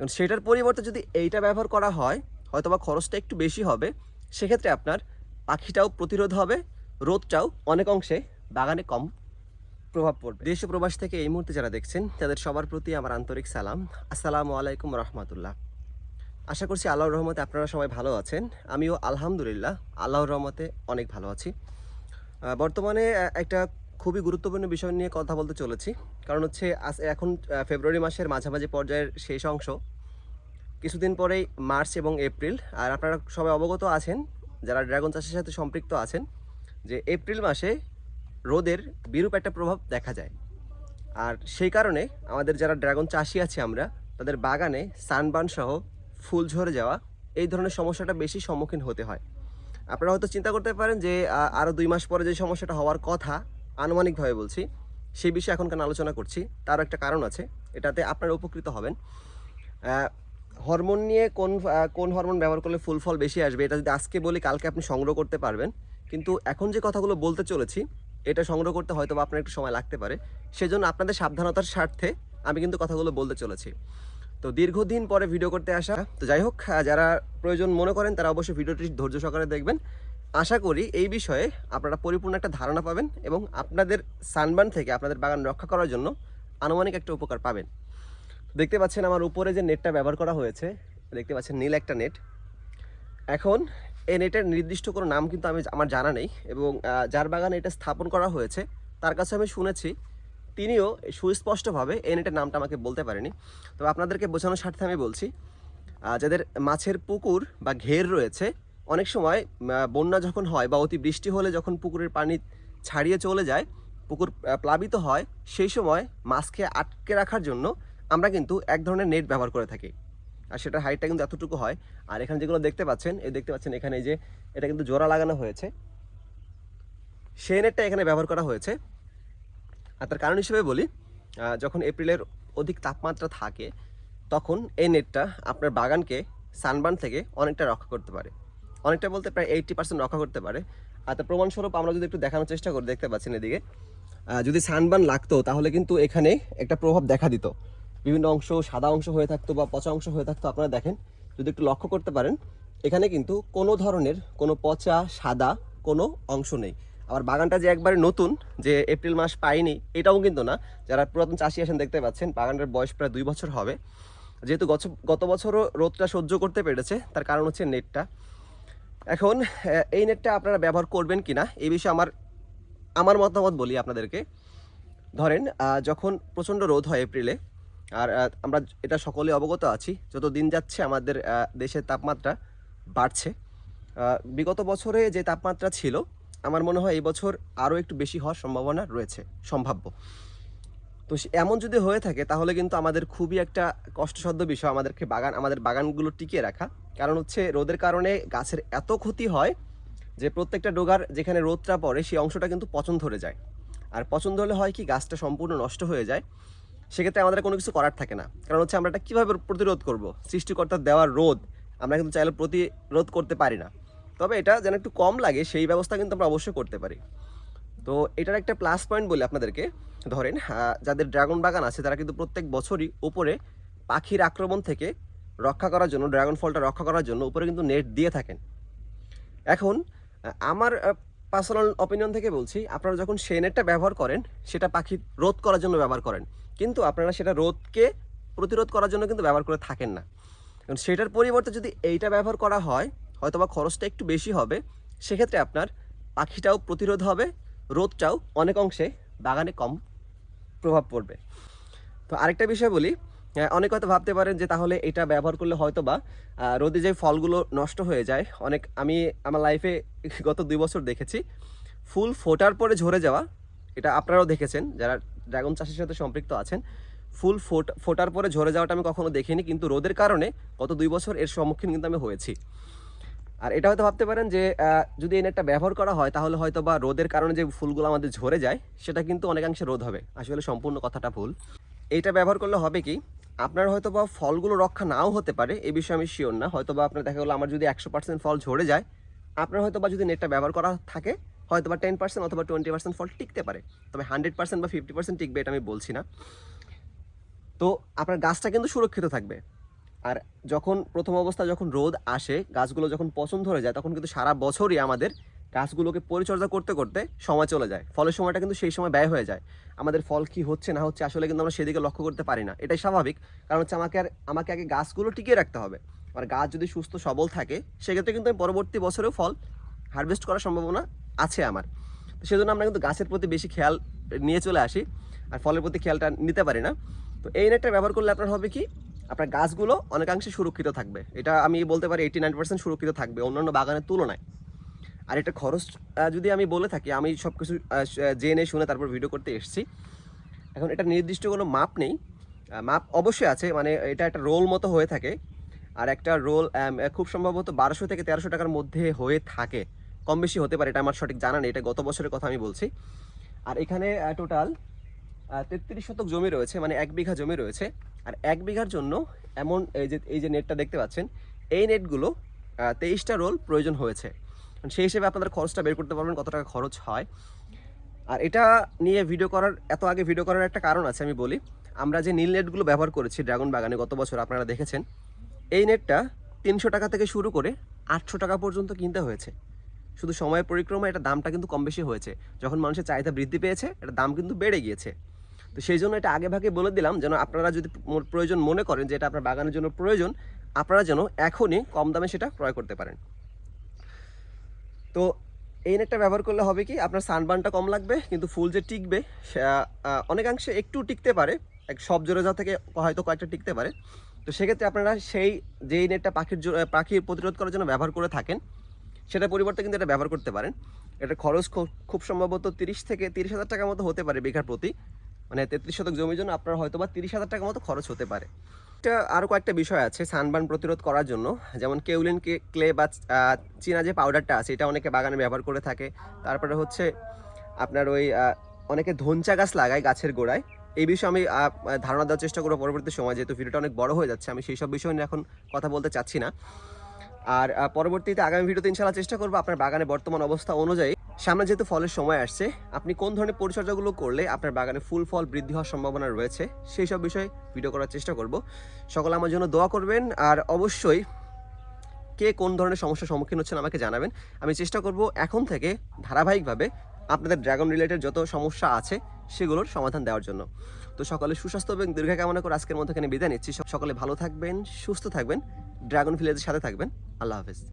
এবং সেটার পরিবর্তে যদি এইটা ব্যবহার করা হয় হয়তো বা খরচটা একটু বেশি হবে, সেক্ষেত্রে আপনার পাখিটাও প্রতিরোধ হবে, রোদটাও অনেক অংশে বাগানে কম প্রভাব পড়বে। দেশ প্রবাস থেকে এই মুহূর্তে যারা দেখছেন, তাদের সবার প্রতি আমার আন্তরিক সালাম। আসসালামু আলাইকুম রহমতুল্লাহ। আশা করছি আল্লাহর রহমতে আপনারা সবাই ভালো আছেন। আমিও আলহামদুলিল্লাহ আল্লাহর রহমতে অনেক ভালো আছি। বর্তমানে একটা খুবই গুরুত্বপূর্ণ বিষয় নিয়ে কথা বলতে চলেছি। কারণ হচ্ছে আজ এখন ফেব্রুয়ারি মাসের মাঝামাঝি পর্যায়ের শেষ অংশ। কিছুদিন পরেই মার্চ এবং এপ্রিল। আর আপনারা সবাই অবগত আছেন, যারা ড্রাগন চাষের সাথে সম্পৃক্ত আছেন, যে এপ্রিল মাসে রোদের বিরূপ একটা প্রভাব দেখা যায়। আর সেই কারণে আমাদের যারা ড্রাগন চাষি আছে আমরা, তাদের বাগানে সানবার্ন সহ ফুল ঝরে যাওয়া, এই ধরনের সমস্যাটা বেশি সম্মুখীন হতে হয়। আপনারা হয়তো চিন্তা করতে পারেন যে আরও দুই মাস পরে যে সমস্যাটা হওয়ার কথা আনুমানিকভাবে বলছি সেই বিষয়ে এখন কেন আলোচনা করছি, তারও একটা কারণ আছে, এটাতে আপনারা উপকৃত হবেন। হরমোন নিয়ে কোন কোন হরমোন ব্যবহার করলে ফুল ফল বেশি আসবে, এটা যদি আজকে বলি, কালকে আপনি সংগ্রহ করতে পারবেন। কিন্তু এখন যে কথাগুলো বলতে চলেছি, এটা সংগ্রহ করতে হয়তো বা আপনার একটু সময় লাগতে পারে। সেজন্য আপনাদের সাবধানতার স্বার্থে আমি কিন্তু কথাগুলো বলতে চলেছি। তো দীর্ঘদিন পরে ভিডিও করতে আসা, তো যাই হোক যারা প্রয়োজন মনে করেন, তারা অবশ্যই ভিডিওটি ধৈর্য সহকারে দেখবেন। আশা করি এই বিষয়ে আপনারা পরিপূর্ণ একটা ধারণা পাবেন এবং আপনাদের সানবার্ন থেকে আপনাদের বাগান রক্ষা করার জন্য আনুমানিক একটা উপকার পাবেন। দেখতে পাচ্ছেন আমার উপরে যে নেটটা ব্যবহার করা হয়েছে, দেখতে পাচ্ছেন নীল একটা নেট। এখন এই নেটের নির্দিষ্ট কোনো নাম কিন্তু আমি আমার জানা নেই এবং যার বাগানে এটা স্থাপন করা হয়েছে, তার কাছে আমি শুনেছি, তিনিও সুস্পষ্টভাবে এই নেটের নামটা আমাকে বলতে পারেনি। তবে আপনাদেরকে বোঝানোর স্বার্থে আমি বলছি যাদের মাছের পুকুর বা ঘের রয়েছে অনেক সময় বন্যা যখন হয় বা অতি বৃষ্টি হলে যখন পুকুরের পানি ছাড়িয়ে চলে যায়, পুকুর প্লাবিত হয়, সেই সময় মাছকে আটকে রাখার জন্য আমরা কিন্তু এক ধরনের নেট ব্যবহার করে থাকি। আর সেটার হাইটটা কিন্তু এতটুকু হয়। আর এখানে যেগুলো দেখতে পাচ্ছেন, এই দেখতে পাচ্ছেন এখানে যে, এটা কিন্তু জোড়া লাগানো হয়েছে। সেই নেটটা এখানে ব্যবহার করা হয়েছে। আর তার কারণ হিসেবে বলি যখন এপ্রিলের অধিক তাপমাত্রা থাকে, তখন এই নেটটা আপনার বাগানকে সানবার্ন থেকে অনেকটা রক্ষা করতে পারে। অনেকটা বলতে প্রায় এইটটি পার্সেন্ট রক্ষা করতে পারে। আর তার প্রমাণস্বরূপ আমরা যদি একটু দেখানোর চেষ্টা করি, দেখতে পাচ্ছেন এদিকে। যদি সানবার্ন লাগতো, তাহলে কিন্তু এখানে একটা প্রভাব দেখা দিত। বিভিন্ন অংশ সাদা অংশ হয়ে থাকতো বা পচা অংশ হয়ে থাকতো, আপনারা দেখেন। যদি একটু লক্ষ্য করতে পারেন, এখানে কিন্তু কোনো ধরনের কোনো পচা, সাদা কোনো অংশ নেই। আবার বাগানটা যে একবারে নতুন, যে এপ্রিল মাস পাইনি এটাও কিন্তু না। যারা পুরাতন চাষি আসেন দেখতে পাচ্ছেন বাগানটার বয়স প্রায় দুই বছর হবে। যেহেতু গত বছরও রোদটা সহ্য করতে পেরেছে, তার কারণ হচ্ছে নেটটা। এখন এই নেটটা আপনারা ব্যবহার করবেন কিনা এই বিষয়ে আমার আমার মতামত বলি আপনাদেরকে। ধরেন যখন প্রচণ্ড রোদ হয় এপ্রিলে, আর আমরা এটা সকলে অবগত আছি, যত দিন যাচ্ছে আমাদের দেশের তাপমাত্রা বাড়ছে। বিগত বছরে যে তাপমাত্রা ছিল, আমার মনে হয় এই বছর আরও একটু বেশি হওয়ার সম্ভাবনা রয়েছে, সম্ভাব্য। তো এমন যদি হয়ে থাকে, তাহলে কিন্তু আমাদের খুবই একটা কষ্টসাধ্য বিষয় আমাদেরকে বাগান আমাদের বাগানগুলো টিকিয়ে রাখা। কারণ হচ্ছে রোদের কারণে গাছের এত ক্ষতি হয় যে প্রত্যেকটা ডোগার যেখানে রোদটা পড়ে, সেই অংশটা কিন্তু পচন ধরে যায়। আর পচন ধরলে হয় কি, গাছটা সম্পূর্ণ নষ্ট হয়ে যায়। সেক্ষেত্রে আমাদের কোনো কিছু করার থাকে না। কারণ হচ্ছে আমরা এটা কীভাবে প্রতিরোধ করব? সৃষ্টিকর্তার দেওয়ার রোদ, আমরা কিন্তু চাইলে প্রতিরোধ করতে পারি না। তবে এটা যেন একটু কম লাগে, সেই ব্যবস্থা কিন্তু আমরা অবশ্যই করতে পারি। তো এটার একটা প্লাস পয়েন্ট বলি আপনাদেরকে। ধরেন যাদের ড্রাগন বাগান আছে, তারা কিন্তু প্রত্যেক বছরই উপরে পাখির আক্রমণ থেকে রক্ষা করার জন্য, ড্রাগন ফলটা রক্ষা করার জন্য উপরে কিন্তু নেট দিয়ে থাকেন। এখন আমার পার্সোনাল অপিনিয়ন থেকে বলছি, আপনারা যখন সেই নেটটা ব্যবহার করেন, সেটা পাখি রোধ করার জন্য ব্যবহার করেন। কিন্তু আপনারা সেটা রোধকে প্রতিরোধ করার জন্য কিন্তু ব্যবহার করে থাকেন না। কারণ সেটার পরিবর্তে যদি এইটা ব্যবহার করা হয় হয়তো বা খরচটা একটু বেশি হবে, সেক্ষেত্রে আপনার পাখিটাও প্রতিরোধ হবে রোদটাও অনেক অংশে বাগানে কম প্রভাব পড়বে। তো আরেকটা বিষয় বলি অনেক হয়তো ভাবতে পারেন যে তাহলে এটা ব্যবহার করলে হয়তো বা রোদে যে ফলগুলো নষ্ট হয়ে যায়, অনেক আমি আমার লাইফে গত দুই বছর দেখেছি, ফুল ফোটার পরে ঝরে যাওয়া, এটা আপনারাও দেখেছেন, যারা ড্রাগন চাষের সাথে সম্পৃক্ত আছেন, ফুল ফোট, ফোটার পরে ঝরে যাওয়াটা আমি কখনো দেখিনি, কিন্তু রোদের কারণে গত দুই বছর এর সম্মুখীন কিন্তু আমি হয়েছি। আর এটা হয়তো ভাবতে পারেন যে যদি এই নেটটা ব্যবহার করা হয়, তাহলে হয়তো বা রোদের কারণে যে ফুলগুলো আমাদের ঝরে যায়, সেটা কিন্তু অনেকাংশে রোদ হবে। আসলে সম্পূর্ণ কথাটা ভুল। এইটা ব্যবহার করলে হবে কি, আপনার হয়তো বা ফলগুলো রক্ষা নাও হতে পারে, এ বিষয়ে আমি শিওর না। হয়তো বা আপনার দেখা গেলো, আমার যদি একশো পার্সেন্ট ফল ঝরে যায়, আপনার হয়তো বা যদি নেটটা ব্যবহার করা থাকে হয়তো বা টেন পার্সেন্ট অথবা টোয়েন্টি পার্সেন্ট ফল টিকতে পারে। তবে হান্ড্রেড পার্সেন্ট বা ফিফটি পার্সেন্ট টিকবে এটা আমি বলছি না। তো আপনার গাছটা কিন্তু সুরক্ষিত থাকবে। আর যখন প্রথম অবস্থা যখন রোদ আসে, গাছগুলো যখন পছন্দ ধরে যায়, তখন কিন্তু সারা বছরই আমাদের গাছগুলোকে পরিচর্যা করতে করতে সময় চলে যায়। ফলের সময়টা কিন্তু সেই সময় ব্যয় হয়ে যায়। আমাদের ফল কি হচ্ছে, না হচ্ছে, আসলে কিন্তু আমরা সেদিকে লক্ষ্য করতে পারি না। এটাই স্বাভাবিক। কারণ হচ্ছে আমাকে আর, আমাকে আগে গাছগুলো টিকিয়ে রাখতে হবে। আর গাছ যদি সুস্থ, সবল থাকে, সেক্ষেত্রে কিন্তু আমি পরবর্তী বছরেও ফল হারভেস্ট করার সম্ভাবনা আছে আমার। তো সেজন্য আমরা কিন্তু গাছের প্রতি বেশি খেয়াল নিয়ে চলে আসি। আর ফলের প্রতি খেয়ালটা নিতে পারি না। তো এই নেটটা ব্যবহার করলে আপনার হবে কি আপনার গাছগুলো অনেকাংশে সুরক্ষিত থাকবে। এটা আমি বলতে পারি এইটি নাইন পার্সেন্ট সুরক্ষিত থাকবে অন্যান্য বাগানের তুলনায়। আর এটা খরচ যদি আমি বলে থাকি, আমি সব কিছু জেনে শুনে তারপর ভিডিও করতে এসেছি। এখন এটা নির্দিষ্ট কোনো মাপ নেই। মাপ অবশ্যই আছে মানে এটা একটা রোল মতো হয়ে থাকে। আর একটা রোল খুব সম্ভবত বারোশো থেকে তেরোশো টাকার মধ্যে হয়ে থাকে। কম বেশি হতে পারে, এটা আমার সঠিক জানা নেই, এটা গত বছরের কথা আমি বলছি। আর এখানে টোটাল তেত্রিশ শতক জমি রয়েছে মানে এক বিঘা জমি রয়েছে। আর এক বিঘার জন্য এমন এই যে এই যে নেটটা দেখতে পাচ্ছেন, এই নেটগুলো তেইশটা রোল প্রয়োজন হয়েছে। সেই হিসেবে আপনাদের খরচটা বের করতে পারবেন, কত টাকা খরচ হয়। আর এটা নিয়ে ভিডিও করার, এত আগে ভিডিও করার একটা কারণ আছে, আমি বলি। আমরা যে নীল নেটগুলো ব্যবহার করেছি ড্রাগন বাগানে গত বছর, আপনারা দেখেছেন, এই নেটটা তিনশো টাকা থেকে শুরু করে আটশো টাকা পর্যন্ত কিনতে হয়েছে। শুধু সময়ের পরিক্রমা, এটা দামটা কিন্তু কম বেশি হয়েছে। যখন মানুষের চাহিদা বৃদ্ধি পেয়েছে এটা দাম কিন্তু বেড়ে গিয়েছে। তো সেই জন্য এটা আগে ভাগে বলে দিলাম যেন আপনারা যদি প্রয়োজন মনে করেন যে এটা আপনার বাগানের জন্য প্রয়োজন আপনারা যেন এখনই কম দামে সেটা ক্রয় করতে পারেন। তো এই নেটটা ব্যবহার করলে হবে কি আপনার সানবার্নটা কম লাগবে কিন্তু ফুল যে টিকবে অনেকাংশে একটু টিকতে পারে এক সব জোরে যাওয়া থেকে হয়তো কয়েকটা টিকতে পারে। তো সেক্ষেত্রে আপনারা সেই যেই নেটটা পাখির জো- আহ, পাখি প্রতিরোধ করার জন্য ব্যবহার করে থাকেন সেটার পরিবর্তে কিন্তু এটা ব্যবহার করতে পারেন। এটা খরচ খুব সম্ভবত তিরিশ থেকে তিরিশ হাজার টাকার মতো হতে পারে বিঘার প্রতি। মানে তেত্রিশ শতক জমির জন্য আপনার হয়তো বা তিরিশ হাজার টাকার মতো খরচ হতে পারে। এটা আরও কয়েকটা বিষয় আছে সানবার্ন প্রতিরোধ করার জন্য। যেমন কেউলিন ক্লে বা চীনা যে পাউডারটা আছে, এটা অনেকে বাগানে ব্যবহার করে থাকে। তারপরে হচ্ছে আপনার ওই অনেকে ধনচা গাছ লাগায় গাছের গোড়ায়। এই বিষয়ে আমি ধারণা দেওয়ার চেষ্টা করব পরবর্তী সময়, যেহেতু ভিডিওটা অনেক বড় হয়ে যাচ্ছে, আমি সেই সব বিষয় নিয়ে এখন কথা বলতে চাচ্ছি না। আর পরবর্তীতে আগামী ভিডিওতে ইনশাল্লাহ চেষ্টা করব আপনার বাগানে বর্তমান অবস্থা অনুযায়ী সামনে যেহেতু ফলের সময় আসছে, আপনি কোন ধরনের পরিচর্যাগুলো করলে আপনার বাগানে ফুল ফল বৃদ্ধি হওয়ার সম্ভাবনা রয়েছে, সেই সব বিষয়ে ভিডিও করার চেষ্টা করব। সকলে আমার জন্য দোয়া করবেন, আর অবশ্যই কে কোন ধরনের সমস্যার সম্মুখীন হচ্ছেন আমাকে জানাবেন। আমি চেষ্টা করব এখন থেকে ধারাবাহিকভাবে আপনাদের ড্রাগন রিলেটেড যত সমস্যা আছে, সেগুলোর সমাধান দেওয়ার জন্য। তো সকলে সুস্বাস্থ্য এবং দীর্ঘ কামনা করে আজকের মতো এখানে বিদায় নিচ্ছি। সকলে ভালো থাকবেন, সুস্থ থাকবেন ড্রাগন ভিলেজের সাথে থাকবেন। আল্লাহ হাফেজ।